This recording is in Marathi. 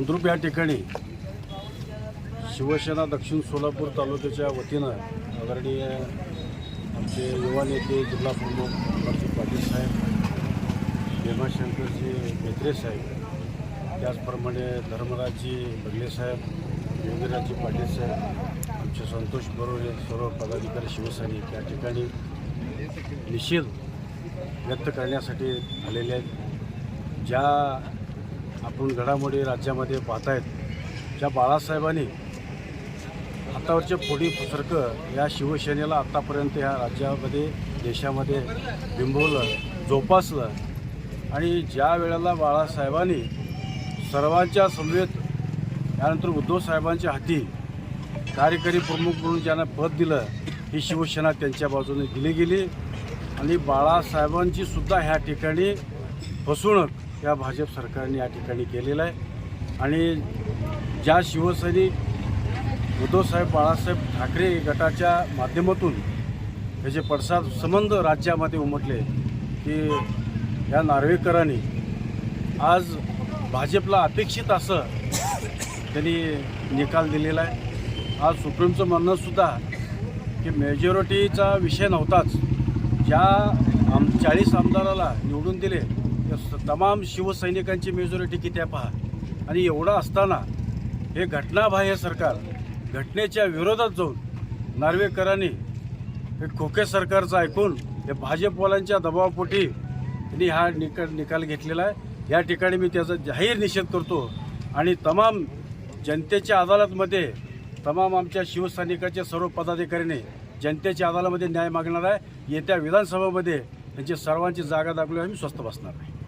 बुद्रुक या ठिकाणी शिवसेना दक्षिण सोलापूर तालुक्याच्या वतीनं आदरणीय आमचे युवा नेते जिल्हा प्रमुख प्रतीक पाटील साहेब भीमाशंकरजी मेत्रे साहेब त्याचप्रमाणे धर्मराजजी बगले साहेब योगीराजजी पाटील साहेब आमचे संतोष बरोबर सर्व पदाधिकारी शिवसैनिक या ठिकाणी निषेध व्यक्त करण्यासाठी आलेले आहेत. ज्या आपण घडामोडी राज्यामध्ये पाहतायत. ज्या बाळासाहेबांनी हातावरच्या फोडी पसरकं या शिवसेनेला आत्तापर्यंत ह्या राज्यामध्ये देशामध्ये बिंबवलं जोपासलं आणि ज्या वेळेला बाळासाहेबांनी सर्वांच्या समवेत त्यानंतर उद्धव साहेबांच्या हाती कार्यकारी प्रमुख म्हणून ज्यांना पद दिलं ही शिवसेना त्यांच्या बाजूने दिली गेली. आणि बाळासाहेबांची सुद्धा ह्या ठिकाणी फसवणूक या भाजप सरकारने या ठिकाणी केलेलं आहे. आणि ज्या शिवसैनिक उद्धवसाहेब बाळासाहेब ठाकरे गटाच्या माध्यमातून त्याचे पडसाद संबंध राज्यामध्ये उमटले की या नार्वेकरांनी आज भाजपला अपेक्षित असं त्यांनी निकाल दिलेला आहे. आज सुप्रीमचं म्हणणंसुद्धा की मेजॉरिटीचा विषय नव्हताच. ज्या आम चाळीस आमदाराला निवडून दिले तमाम शिवसैनिकांची मेजॉरिटी किती आहे पहा. आणि एवढं असताना हे घटनाबाह्य सरकार घटनेच्या विरोधात जाऊन नार्वेकरांनी हे खोके सरकारचं ऐकून हे भाजपवाल्यांच्या दबावापोटी त्यांनी हा निकाल निकाल घेतलेला आहे. या ठिकाणी मी त्याचा जाहीर निषेध करतो. आणि तमाम जनतेच्या अदालतमध्ये तमाम आमच्या शिवसैनिकाच्या सर्व पदाधिकाऱ्यांनी जनतेच्या अदालतमध्ये न्याय मागणार आहे. येत्या विधानसभेमध्ये त्यांची सर्वांची जागा दाखवली आम्ही स्वस्त बसणार आहे.